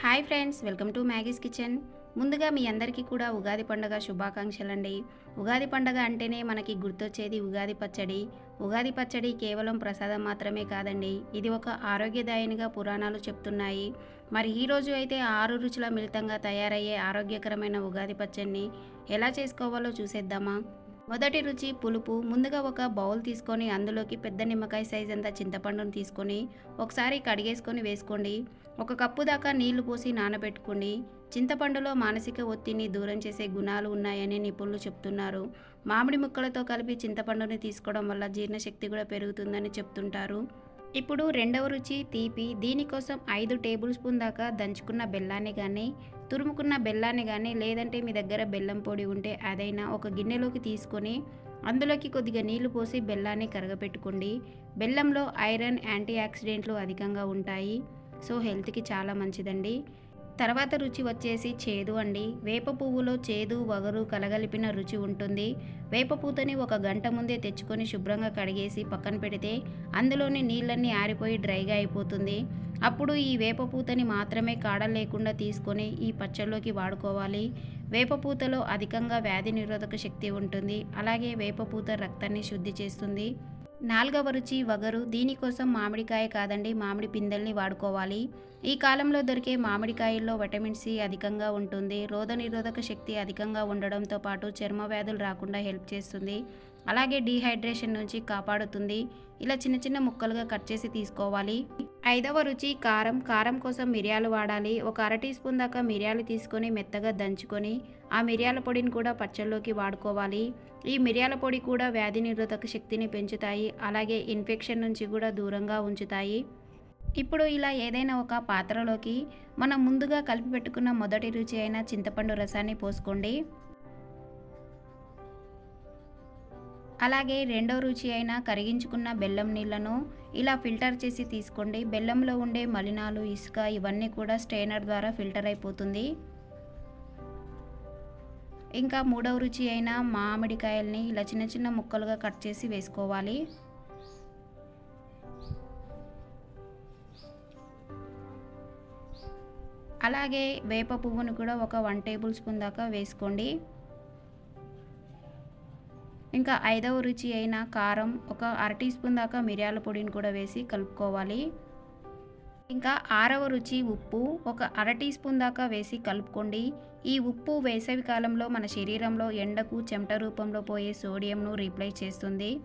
Hi friends welcome to Maggie's kitchen. ముందుగా మీ అందరికీ కూడా ఉగాది పండుగ శుభాకాంక్షలండి. ఉగాది పండుగ అంటేనే మనకి గుర్తొచ్చేది ఉగాది పచ్చడి. ఉగాది పచ్చడి కేవలం ప్రసాదం మాత్రమే కాదండి ఇది ఒక ఆరోగ్యదాయనిగా పురాణాలు చెప్తున్నాయి. మరి ఈరోజు అయితే ఆరు రుచుల మిళితంగా తయారయ్యే ఆరోగ్యకరమైన ఉగాది పచ్చడిని ఎలా చేసుకోవాలో చూసేద్దామా? మొదటి రుచి పులుపు. ముందుగా ఒక బౌల్ తీసుకొని అందులోకి పెద్ద నిమ్మకాయ సైజ్ అంతా చింతపండును తీసుకొని ఒకసారి కడిగేసుకొని వేసుకోండి. ఒక కప్పు దాకా నీళ్ళు పోసి నానబెట్టుకుని చింతపండులో మానసిక ఒత్తిడిని దూరం చేసే గుణాలు ఉన్నాయని నిపుణులు చెప్తున్నారు. మామిడి ముక్కలతో కలిపి చింతపండుని తీసుకోవడం వల్ల జీర్ణశక్తి కూడా పెరుగుతుందని చెప్తుంటారు. ఇప్పుడు రెండవ రుచి తీపి. దీనికోసం ఐదు టేబుల్ స్పూన్ దాకా దంచుకున్న బెల్లాన్ని కానీ తురుముకున్న బెల్లాన్ని కానీ లేదంటే మీ దగ్గర బెల్లం పొడి ఉంటే అదైనా ఒక గిన్నెలోకి తీసుకొని అందులోకి కొద్దిగా నీళ్ళు పోసి బెల్లాన్ని కరగపెట్టుకోండి. బెల్లంలో ఐరన్ యాంటీ ఆక్సిడెంట్లు అధికంగా ఉంటాయి. సో హెల్త్కి చాలా మంచిదండి. తర్వాత రుచి వచ్చేసి చేదు అండి. వేప పువ్వులో చేదు వగరు కలగలిపిన రుచి ఉంటుంది. వేప పూతని ఒక గంట ముందే తెచ్చుకొని శుభ్రంగా కడిగేసి పక్కన పెడితే అందులోని నీళ్ళన్నీ ఆరిపోయి డ్రైగా అయిపోతుంది. అప్పుడు ఈ వేప పూతని మాత్రమే కాడలు లేకుండా తీసుకొని ఈ పచ్చళ్ళలోకి వాడుకోవాలి. వేప పూతలో అధికంగా వ్యాధి నిరోధక శక్తి ఉంటుంది. అలాగే వేప పూత రక్తాన్ని శుద్ధి చేస్తుంది. నాలుగవ రుచి వగరు. దీనికోసం మామిడికాయ కాదండి మామిడి పిందెల్ని వాడుకోవాలి. ఈ కాలంలో దొరికే మామిడికాయల్లో విటమిన్ సి అధికంగా ఉంటుంది. రోగ నిరోధక శక్తి అధికంగా ఉండడంతో పాటు చర్మ వ్యాధులు రాకుండా హెల్ప్ చేస్తుంది. అలాగే డీహైడ్రేషన్ నుంచి కాపాడుతుంది. ఇలా చిన్న చిన్న ముక్కలుగా కట్ చేసి తీసుకోవాలి. ఐదవ రుచి కారం. కారం కోసం మిరియాలు వాడాలి. ఒక అర టీ స్పూన్ దాకా మిరియాలు తీసుకొని మెత్తగా దంచుకొని ఆ మిరియాల పొడిని కూడా పచ్చళ్ళలోకి వాడుకోవాలి. ఈ మిరియాల పొడి కూడా వ్యాధి నిరోధక శక్తిని పెంచుతాయి. అలాగే ఇన్ఫెక్షన్ నుంచి కూడా దూరంగా ఉంచుతాయి. ఇప్పుడు ఇలా ఏదైనా ఒక పాత్రలోకి మనం ముందుగా కలిపి పెట్టుకున్న మొదటి రుచి అయిన చింతపండు రసాన్ని పోసుకోండి. అలాగే రెండో రుచి అయిన కరిగించుకున్న బెల్లం నీళ్ళను ఇలా ఫిల్టర్ చేసి తీసుకోండి. బెల్లంలో ఉండే మలినాలు ఇసుక ఇవన్నీ కూడా స్ట్రైనర్ ద్వారా ఫిల్టర్ అయిపోతుంది. ఇంకా మూడవ రుచి అయిన మామిడికాయల్ని ఇలా చిన్న చిన్న ముక్కలుగా కట్ చేసి వేసుకోవాలి. అలాగే వేప పువ్వును కూడా ఒక వన్ టేబుల్ స్పూన్ దాకా వేసుకోండి. ఇంకా ఐదవ రుచి అయిన కారం ఒక అర టీ స్పూన్ దాకా మిరియాల పొడిని కూడా వేసి కలుపుకోవాలి. ఇంకా ఆరవ రుచి ఉప్పు ఒక అర టీ స్పూన్ దాకా వేసి కలుపుకోండి. ఈ ఉప్పు వేసవి కాలంలో మన శరీరంలో ఎండకు చెమట రూపంలో పోయే సోడియంను రీప్లేస్ చేస్తుంది.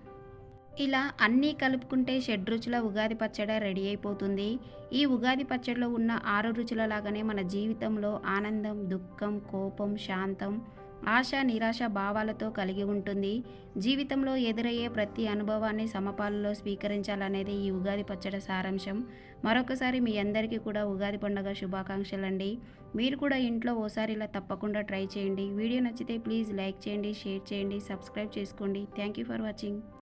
ఇలా అన్నీ కలుపుకుంటే షడ్రుచుల ఉగాది పచ్చడి రెడీ అయిపోతుంది. ఈ ఉగాది పచ్చడిలో ఉన్న ఆరు రుచుల లాగానే మన జీవితంలో ఆనందం దుఃఖం కోపం శాంతం ఆశ నిరాశ భావాలతో కలిగి ఉంటుంది. జీవితంలో ఎదురయ్యే ప్రతి అనుభవాన్ని సమపాలలో స్వీకరించాలనేది ఈ ఉగాది పచ్చడి సారాంశం. మరొకసారి మీ అందరికీ కూడా ఉగాది పండుగ శుభాకాంక్షలండి. మీరు కూడా ఇంట్లో ఓసారి ఇలా తప్పకుండా ట్రై చేయండి. వీడియో నచ్చితే ప్లీజ్ లైక్ చేయండి షేర్ చేయండి సబ్స్క్రైబ్ చేసుకోండి. Thank you for watching.